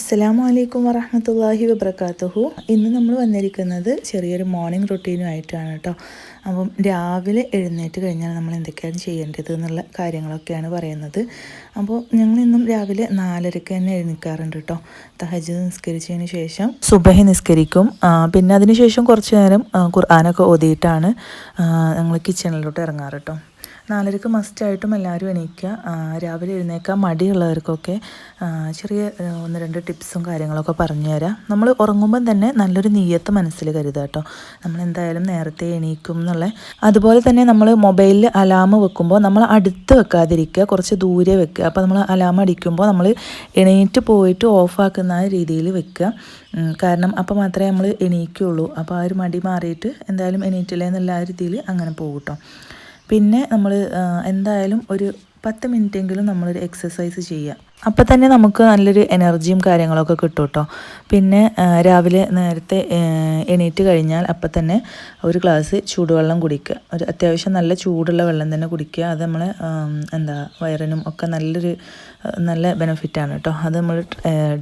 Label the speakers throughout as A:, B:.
A: അസ്സലാമു അലൈക്കും വറഹമത്തല്ലാഹി വബർക്കാത്തുഹു ഇന്ന് നമ്മൾ വന്നിരിക്കുന്നത് ചെറിയൊരു മോർണിംഗ് റൊട്ടീനുമായിട്ടാണ് കേട്ടോ അപ്പം രാവിലെ എഴുന്നേറ്റ് കഴിഞ്ഞാൽ നമ്മൾ എന്തൊക്കെയാണ് ചെയ്യേണ്ടത് എന്നുള്ള കാര്യങ്ങളൊക്കെയാണ് പറയുന്നത്. അപ്പോൾ ഞങ്ങൾ ഇന്നും രാവിലെ നാലരയ്ക്ക് തന്നെ എഴുന്നേൽക്കാറുണ്ട് കേട്ടോ തഹജ് നിസ്കരിച്ചതിന് ശേഷം സുബഹി നിസ്കരിക്കും. പിന്നെ അതിന് ശേഷം കുറച്ച് നേരം ഖുർആനൊക്കെ ഓതിയിട്ടാണ് ഞങ്ങൾ കിച്ചണിലോട്ട് ഇറങ്ങാറ് കേട്ടോ നാലരക്ക് മസ്റ്റായിട്ടും എല്ലാവരും എണീക്കുക രാവിലെ എഴുന്നേക്കാൻ മടിയുള്ളവർക്കൊക്കെ ചെറിയ ഒന്ന് രണ്ട് ടിപ്സും കാര്യങ്ങളൊക്കെ പറഞ്ഞു തരാം നമ്മൾ ഉറങ്ങുമ്പം തന്നെ നല്ലൊരു നീയത്ത് മനസ്സിൽ കരുതുക കേട്ടോ. നമ്മൾ എന്തായാലും നേരത്തെ എണീക്കും എന്നുള്ള അതുപോലെ തന്നെ നമ്മൾ മൊബൈലിൽ അലാം വെക്കുമ്പോൾ നമ്മൾ അടുത്ത് വെക്കാതിരിക്കുക കുറച്ച് ദൂരെ വെക്കുക. അപ്പോൾ നമ്മൾ അലാം അടിക്കുമ്പോൾ നമ്മൾ എണീറ്റ് പോയിട്ട് ഓഫാക്കുന്ന രീതിയിൽ വെക്കുക. കാരണം അപ്പോൾ മാത്രമേ നമ്മൾ എണീക്കുള്ളൂ. അപ്പോൾ ആ ഒരു മടി മാറിയിട്ട് എന്തായാലും എണീറ്റില്ല എന്നുള്ള രീതിയിൽ അങ്ങനെ പോകും പിന്നെ നമ്മൾ എന്തായാലും ഒരു പത്ത് മിനിറ്റെങ്കിലും നമ്മളൊരു എക്സസൈസ് ചെയ്യുക അപ്പം തന്നെ നമുക്ക് നല്ലൊരു എനർജിയും കാര്യങ്ങളൊക്കെ കിട്ടും കേട്ടോ പിന്നെ രാവിലെ നേരത്തെ എണീറ്റ് കഴിഞ്ഞാൽ അപ്പം തന്നെ ഒരു ഗ്ലാസ് ചൂടുവെള്ളം കുടിക്കുക. ഒരു അത്യാവശ്യം നല്ല ചൂടുള്ള വെള്ളം തന്നെ കുടിക്കുക. അത് നമ്മൾ എന്താ വയറിനും ഒക്കെ നല്ലൊരു നല്ല ബെനിഫിറ്റാണ് കേട്ടോ അത് നമ്മൾ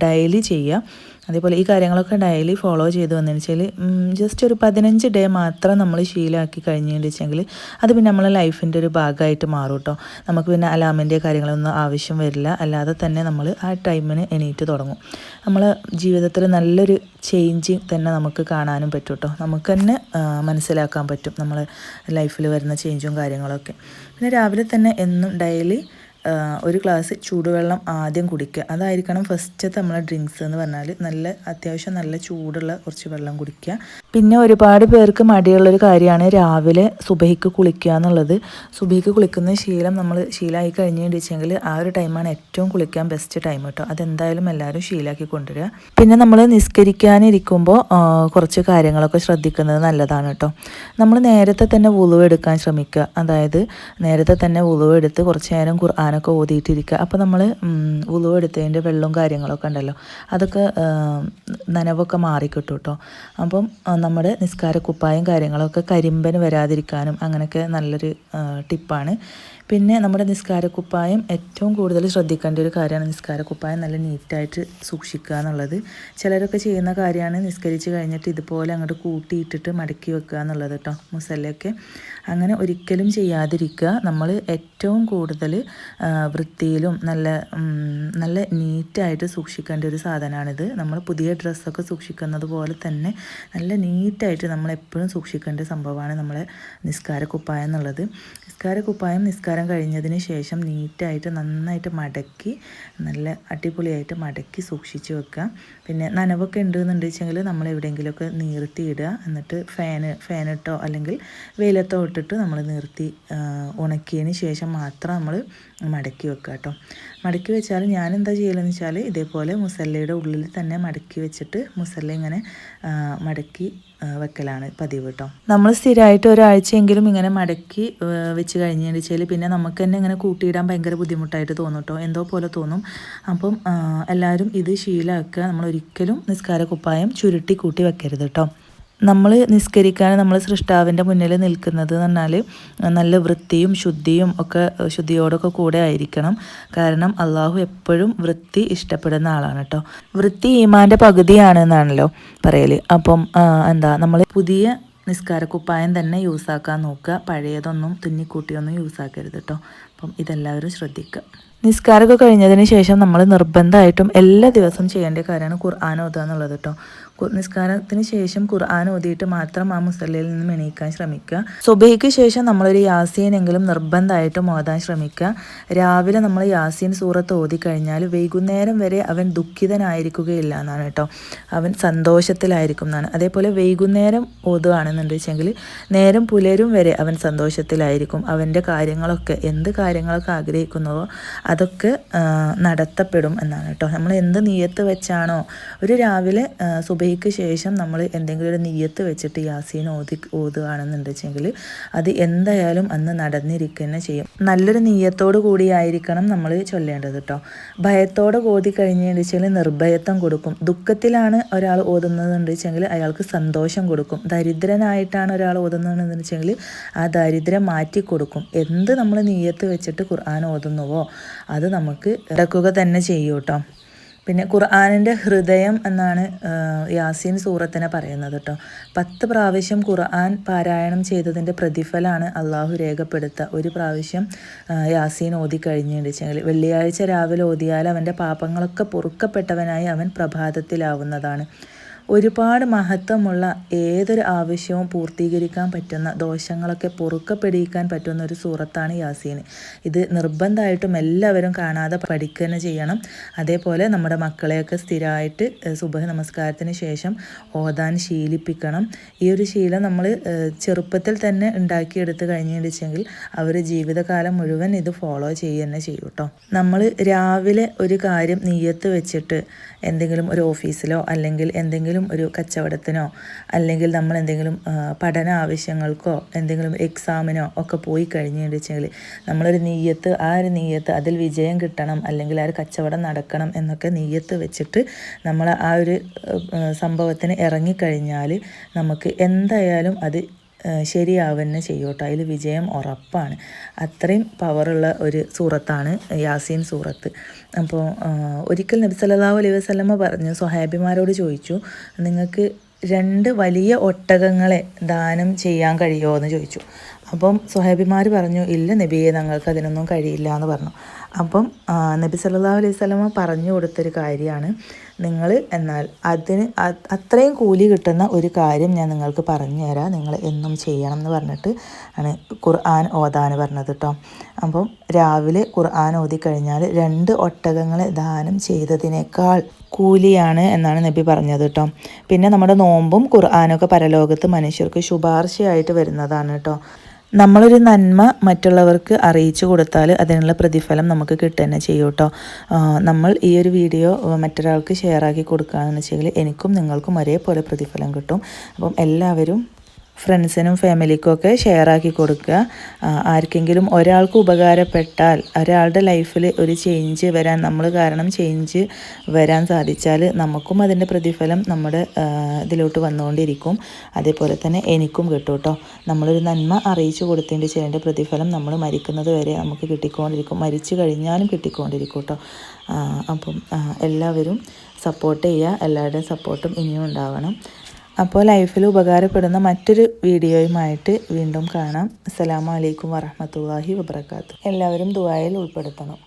A: ഡെയിലി ചെയ്യുക. അതേപോലെ ഈ കാര്യങ്ങളൊക്കെ ഡെയിലി ഫോളോ ചെയ്ത് വന്നതെന്ന് വെച്ചാൽ ജസ്റ്റ് ഒരു പതിനഞ്ച് ഡേ മാത്രം നമ്മൾ ശീലമാക്കി കഴിഞ്ഞെന്ന് വെച്ചെങ്കിൽ അത് പിന്നെ നമ്മളെ ലൈഫിന്റെ ഒരു ഭാഗമായിട്ട് മാറും കേട്ടോ നമുക്ക് പിന്നെ അലാമിന്റെ കാര്യങ്ങളൊന്നും ആവശ്യം വരില്ല. അല്ലാതെ തന്നെ നമ്മൾ ആ ടൈമിന് എണീറ്റ് തുടങ്ങും. നമ്മൾ ജീവിതത്തിൽ നല്ലൊരു ചേഞ്ച് തന്നെ നമുക്ക് കാണാനും പറ്റും കേട്ടോ നമുക്ക് തന്നെ മനസ്സിലാക്കാൻ പറ്റും നമ്മൾ ലൈഫിൽ വരുന്ന ചേഞ്ചും കാര്യങ്ങളൊക്കെ. പിന്നെ രാവിലെ തന്നെ എന്നും ഡെയിലി ഒരു ഗ്ലാസ് ചൂടുവെള്ളം ആദ്യം കുടിക്കുക. അതായിരിക്കണം ഫസ്റ്റത്തെ നമ്മളെ ഡ്രിങ്ക്സ് എന്ന് പറഞ്ഞാൽ നല്ല അത്യാവശ്യം നല്ല ചൂടുള്ള കുറച്ച് വെള്ളം കുടിക്കുക. പിന്നെ ഒരുപാട് പേർക്ക് മടിയുള്ളൊരു കാര്യമാണ് രാവിലെ സുബഹിക്ക് കുളിക്കുക എന്നുള്ളത്. സുബഹിക്ക് കുളിക്കുന്ന ശീലം നമ്മൾ ശീലമായി കഴിഞ്ഞ് വെച്ചെങ്കിൽ ആ ഒരു ടൈമാണ് ഏറ്റവും കുളിക്കാൻ ബെസ്റ്റ് ടൈം കേട്ടോ അതെന്തായാലും എല്ലാവരും ശീലാക്കി കൊണ്ടുവരിക. പിന്നെ നമ്മൾ നിസ്കരിക്കാനിരിക്കുമ്പോൾ കുറച്ച് കാര്യങ്ങളൊക്കെ ശ്രദ്ധിക്കുന്നത് നല്ലതാണ് കേട്ടോ നമ്മൾ നേരത്തെ തന്നെ വുളുവ് എടുക്കാൻ ശ്രമിക്കുക. അതായത് നേരത്തെ തന്നെ വുളുവ് എടുത്ത് കുറച്ച് നേരം ഖുർആാനൊക്കെ ഓതിയിട്ടിരിക്കുക. അപ്പോൾ നമ്മൾ വുളുവ് എടുത്തതിന്റെ വെള്ളവും കാര്യങ്ങളൊക്കെ ഉണ്ടല്ലോ. അതൊക്കെ നനവൊക്കെ മാറിക്കിട്ടും കേട്ടോ അപ്പം നമ്മുടെ നിസ്കാരക്കുപ്പായും കാര്യങ്ങളൊക്കെ കരിമ്പന് വരാതിരിക്കാനും അങ്ങനെയൊക്കെ നല്ലൊരു ടിപ്പാണ്. പിന്നെ നമ്മുടെ നിസ്കാരക്കുപ്പായം ഏറ്റവും കൂടുതൽ ശ്രദ്ധിക്കേണ്ട ഒരു കാര്യമാണ് നിസ്കാരക്കുപ്പായം നല്ല നീറ്റായിട്ട് സൂക്ഷിക്കുക എന്നുള്ളത്. ചിലരൊക്കെ ചെയ്യുന്ന കാര്യമാണ് നിസ്കരിച്ച് കഴിഞ്ഞിട്ട് ഇതുപോലെ അങ്ങോട്ട് കൂട്ടിയിട്ടിട്ട് മടക്കി വെക്കുക എന്നുള്ളത് കേട്ടോ മുസല്ലയൊക്കെ. അങ്ങനെ ഒരിക്കലും ചെയ്യാതിരിക്കുക. നമ്മൾ ഏറ്റവും കൂടുതൽ വൃത്തിയിലും നല്ല നല്ല നീറ്റായിട്ട് സൂക്ഷിക്കേണ്ട ഒരു സാധനമാണിത്. നമ്മൾ പുതിയ ഡ്രസ്സൊക്കെ സൂക്ഷിക്കുന്നത് പോലെ തന്നെ നല്ല നീറ്റായിട്ട് നമ്മൾ എപ്പോഴും സൂക്ഷിക്കേണ്ട സംഭവമാണ് നമ്മളെ നിസ്കാരക്കുപ്പായം എന്നുള്ളത്. നിസ്കാരക്കുപ്പായം നിസ്കാര കുപ്പായം കഴിഞ്ഞതിന് ശേഷം നീറ്റായിട്ട് നന്നായിട്ട് മടക്കി നല്ല അടിപൊളിയായിട്ട് മടക്കി സൂക്ഷിച്ച് വെക്കുക. പിന്നെ നനവൊക്കെ ഉണ്ടെന്നുണ്ട് വെച്ചെങ്കിൽ നമ്മൾ എവിടെയെങ്കിലുമൊക്കെ നീർത്തി ഇടുക. എന്നിട്ട് ഫാന് ഫാനിട്ടോ അല്ലെങ്കിൽ വെയിലത്തോ ഇട്ടിട്ട് നമ്മൾ നിർത്തി ഉണക്കിയതിന് ശേഷം മാത്രം നമ്മൾ മടക്കി വെക്കുക കേട്ടോ. മടക്കി വെച്ചാൽ ഞാൻ എന്താ ചെയ്യലെന്ന് വെച്ചാൽ ഇതേപോലെ മുസല്ലയുടെ ഉള്ളിൽ തന്നെ മടക്കി വെച്ചിട്ട് മുസല്ല ഇങ്ങനെ മടക്കി വെക്കലാണ് പതിവ് കേട്ടോ നമ്മൾ സ്ഥിരമായിട്ട് ഒരാഴ്ചയെങ്കിലും ഇങ്ങനെ മടക്കി വെച്ച് കഴിഞ്ഞതിന് വെച്ചാൽ പിന്നെ നമുക്ക് തന്നെ ഇങ്ങനെ കൂട്ടിയിടാൻ ഭയങ്കര ബുദ്ധിമുട്ടായിട്ട് തോന്നും കേട്ടോ എന്തോ പോലെ തോന്നും. അപ്പം എല്ലാവരും ഇത് ശീലമാക്കുക നമ്മൾ ഒരിക്കലും നിസ്കാര കുപ്പായം ചുരുട്ടി കൂട്ടി വെക്കരുത് കേട്ടോ നമ്മൾ നിസ്കരിക്കാൻ നമ്മൾ സൃഷ്ടാവിന്റെ മുന്നിൽ നിൽക്കുന്നത് എന്ന് പറഞ്ഞാൽ നല്ല വൃത്തിയും ശുദ്ധിയും ഒക്കെ ശുദ്ധിയോടൊക്കെ കൂടെ ആയിരിക്കണം. കാരണം അള്ളാഹു എപ്പോഴും വൃത്തി ഇഷ്ടപ്പെടുന്ന ആളാണ് കേട്ടോ. വൃത്തി ഈമാന്റെ പകുതിയാണ് എന്നാണല്ലോ പറയൽ അപ്പം എന്താ നമ്മൾ പുതിയ നിസ്കാരക്കുപ്പായം തന്നെ യൂസ് ആക്കാൻ നോക്കുക. പഴയതൊന്നും തുന്നിക്കൂട്ടിയൊന്നും യൂസ് ആക്കരുത് കേട്ടോ. അപ്പം ഇതെല്ലാവരും ശ്രദ്ധിക്കുക. നിസ്കാരമൊക്കെ കഴിഞ്ഞതിന് ശേഷം നമ്മൾ നിർബന്ധമായിട്ടും എല്ലാ ദിവസവും ചെയ്യേണ്ട കാര്യമാണ് ഖുർആൻ ഓതുക എന്നുള്ളത് കേട്ടോ നിസ്കാരത്തിന് ശേഷം ഖുർആൻ ഓതിയിട്ട് മാത്രം ആ മുസല്ലയിൽ നിന്ന് എണീക്കാൻ ശ്രമിക്കുക. സുബൈക്ക് ശേഷം നമ്മളൊരു യാസീനെങ്കിലും നിർബന്ധമായിട്ടും ഓതാൻ ശ്രമിക്കുക. രാവിലെ നമ്മൾ യാസീൻ സൂറത്ത് ഓതി കഴിഞ്ഞാൽ വൈകുന്നേരം വരെ അവൻ ദുഃഖിതനായിരിക്കുകയില്ല എന്നാണ് കേട്ടോ അവൻ സന്തോഷത്തിലായിരിക്കും എന്നാണ്. അതേപോലെ വൈകുന്നേരം ഓതുകയാണെന്നുണ്ട് വെച്ചെങ്കിൽ നേരം പുലരും വരെ അവൻ സന്തോഷത്തിലായിരിക്കും. അവന്റെ കാര്യങ്ങളൊക്കെ എന്ത് കാര്യങ്ങളൊക്കെ ആഗ്രഹിക്കുന്നുവോ അതൊക്കെ നടത്തപ്പെടും എന്നാണ് കേട്ടോ. നമ്മൾ എന്ത് നീയത്ത് വെച്ചാണോ ഒരു രാവിലെ സുബൈക്ക് ശേഷം നമ്മൾ എന്തെങ്കിലും ഒരു നീയത്ത് വെച്ചിട്ട് യാസീൻ ഓതി ഓതുകയാണെന്നുണ്ട് വെച്ചെങ്കിൽ അത് എന്തായാലും അന്ന് നടന്നിരിക്കുക ചെയ്യും. നല്ലൊരു നീയത്തോടു കൂടിയായിരിക്കണം നമ്മൾ ചൊല്ലേണ്ടത് കേട്ടോ. ഭയത്തോടെ ഓതി കഴിഞ്ഞെന്ന് വെച്ചാൽ നിർഭയത്വം കൊടുക്കും. ദുഃഖത്തിലാണ് ഒരാൾ ഓതുന്നതെന്ന് വെച്ചെങ്കിൽ അയാൾക്ക് സന്തോഷം കൊടുക്കും. ദരിദ്രനായിട്ടാണ് ഒരാൾ ഓതുന്നതെന്ന് വെച്ചെങ്കിൽ ആ ദരിദ്രം മാറ്റി കൊടുക്കും എന്ത് നമ്മൾ നീയത്ത് വെച്ചിട്ട് ഖുർആൻ ഓതുന്നുവോ? അത് നമുക്ക് ഇടക്കുക തന്നെ ചെയ്യും കേട്ടോ പിന്നെ ഖുർആാനിന്റെ ഹൃദയം എന്നാണ് യാസീൻ സൂറത്തിനെ പറയുന്നത് കേട്ടോ പത്ത് പ്രാവശ്യം ഖുർആൻ പാരായണം ചെയ്തതിന്റെ പ്രതിഫലമാണ് അള്ളാഹു രേഖപ്പെടുത്തുക ഒരു പ്രാവശ്യം യാസീൻ ഓതി കഴിഞ്ഞിട്ടുണ്ടെങ്കിൽ വെള്ളിയാഴ്ച രാവിലെ ഓതിയാൽ അവന്റെ പാപങ്ങളൊക്കെ പൊറുക്കപ്പെട്ടവനായി അവൻ പ്രഭാതത്തിലാവുന്നതാണ്. ഒരുപാട് മഹത്വമുള്ള ഏതൊരു ആവശ്യവും പൂർത്തീകരിക്കാൻ പറ്റുന്ന ദോഷങ്ങളൊക്കെ പൊറുക്കപ്പെടിയിക്കാൻ പറ്റുന്ന ഒരു സൂറത്താണ് യാസീൻ ഇത് നിർബന്ധമായിട്ടും എല്ലാവരും കാണാതെ പഠിക്കുക തന്നെ ചെയ്യണം. അതേപോലെ നമ്മുടെ മക്കളെയൊക്കെ സ്ഥിരമായിട്ട് സുബഹ നമസ്കാരത്തിന് ശേഷം ഓതാൻ ശീലിപ്പിക്കണം. ഈ ഒരു ശീലം നമ്മൾ ചെറുപ്പത്തിൽ തന്നെ ഉണ്ടാക്കിയെടുത്ത് കഴിഞ്ഞിട്ടുണ്ടെങ്കിൽ അവർ ജീവിതകാലം മുഴുവൻ ഇത് ഫോളോ ചെയ്യുക തന്നെ ചെയ്യും കേട്ടോ. നമ്മൾ രാവിലെ ഒരു കാര്യം നീയത്ത് വെച്ചിട്ട് എന്തെങ്കിലും ഒരു ഓഫീസിലോ അല്ലെങ്കിൽ എന്തെങ്കിലും ഒരു കച്ചവടത്തിനോ അല്ലെങ്കിൽ നമ്മൾ എന്തെങ്കിലും പഠന ആവശ്യങ്ങൾക്കോ എന്തെങ്കിലും എക്സാമിനോ ഒക്കെ പോയി കഴിഞ്ഞിട്ടുണ്ടെങ്കിൽ നമ്മളൊരു നീയത്ത് ആ ഒരു നീയത്ത് അതിൽ വിജയം കിട്ടണം അല്ലെങ്കിൽ ആ ഒരു കച്ചവടം നടക്കണം എന്നൊക്കെ നീയത്ത് വെച്ചിട്ട് നമ്മൾ ആ ഒരു സംഭവത്തിന് ഇറങ്ങിക്കഴിഞ്ഞാൽ നമുക്ക് എന്തായാലും അത് ശരിയാവുന്നെ ചെയ്യൂട്ടോ. അതിൽ വിജയം ഉറപ്പാണ്. അത്രയും പവറുള്ള ഒരു സൂറത്താണ് യാസീൻ സൂറത്ത്. അപ്പോൾ ഒരിക്കൽ നബി സല്ലല്ലാഹു അലൈഹി വസല്ലമ പറഞ്ഞു സ്വഹാബിമാരോട് ചോദിച്ചു നിങ്ങൾക്ക് രണ്ട് വലിയ ഒട്ടകങ്ങളെ ദാനം ചെയ്യാൻ കഴിയുമോ? എന്ന് ചോദിച്ചു. അപ്പം സ്വഹാബിമാർ പറഞ്ഞു ഇല്ല നബിയെ ഞങ്ങൾക്ക് അതിനൊന്നും കഴിയില്ല എന്ന് പറഞ്ഞു. അപ്പം നബി സല്ലല്ലാഹു അലൈഹി വസല്ലമ പറഞ്ഞു കൊടുത്തൊരു കാര്യമാണ് നിങ്ങൾ എന്നാൽ അതിന് അത്രയും കൂലി കിട്ടുന്ന ഒരു കാര്യം ഞാൻ നിങ്ങൾക്ക് പറഞ്ഞു തരാം. നിങ്ങൾ എന്നും ചെയ്യണം എന്ന് പറഞ്ഞിട്ട് ആണ് ഖുർആൻ ഓതാൻ പറഞ്ഞത് കേട്ടോ അപ്പം രാവിലെ ഖുർആൻ ഓതി കഴിഞ്ഞാൽ രണ്ട് ഒട്ടകങ്ങളെ ദാനം ചെയ്തതിനേക്കാൾ കൂലിയാണ് എന്നാണ് നബി പറഞ്ഞത് കേട്ടോ പിന്നെ നമ്മുടെ നോമ്പും ഖുർആാനൊക്കെ പരലോകത്ത് മനുഷ്യർക്ക് ശുപാർശയായിട്ട് വരുന്നതാണ് കേട്ടോ നമ്മളൊരു നന്മ മറ്റുള്ളവർക്ക് അറിയിച്ചു കൊടുത്താൽ അതിനുള്ള പ്രതിഫലം നമുക്ക് കിട്ടുക ചെയ്യും കേട്ടോ. നമ്മൾ ഈ ഒരു വീഡിയോ മറ്റൊരാൾക്ക് ഷെയർ ആക്കി കൊടുക്കുകയാണെന്ന് വെച്ചെങ്കിൽ എനിക്കും നിങ്ങൾക്കും ഒരേപോലെ പ്രതിഫലം കിട്ടും. അപ്പം എല്ലാവരും ഫ്രണ്ട്സിനും ഫാമിലിക്കും ഒക്കെ ഷെയർ ആക്കി കൊടുക്കുക. ആർക്കെങ്കിലും ഒരാൾക്ക് ഉപകാരപ്പെട്ടാൽ ഒരാളുടെ ലൈഫിൽ ഒരു ചേഞ്ച് വരാൻ നമ്മൾ കാരണം ചേഞ്ച് വരാൻ സാധിച്ചാൽ നമുക്കും അതിന്റെ പ്രതിഫലം നമ്മുടെ ഇതിലോട്ട് വന്നുകൊണ്ടിരിക്കും. അതേപോലെ തന്നെ എനിക്കും കിട്ടും കേട്ടോ നമ്മളൊരു നന്മ അറിയിച്ചു കൊടുത്തതിന്റെ ചെയ്യേണ്ട പ്രതിഫലം നമ്മൾ മരിക്കുന്നത് വരെ നമുക്ക് കിട്ടിക്കൊണ്ടിരിക്കും. മരിച്ചു കഴിഞ്ഞാലും കിട്ടിക്കൊണ്ടിരിക്കും കേട്ടോ അപ്പം എല്ലാവരും സപ്പോർട്ട് ചെയ്യുക. എല്ലാവരുടെയും സപ്പോർട്ടും ഇനിയും ഉണ്ടാവണം. അപ്പോൾ ലൈഫിൽ ഉപകാരപ്പെടുന്ന മറ്റൊരു വീഡിയോയുമായിട്ട് വീണ്ടും കാണാം. അസ്സലാമു അലൈക്കും വറഹ്മത്തുള്ളാഹി വബർക്കാത്തു എല്ലാവരും ദുബായിൽ ഉൾപ്പെടുത്തണം.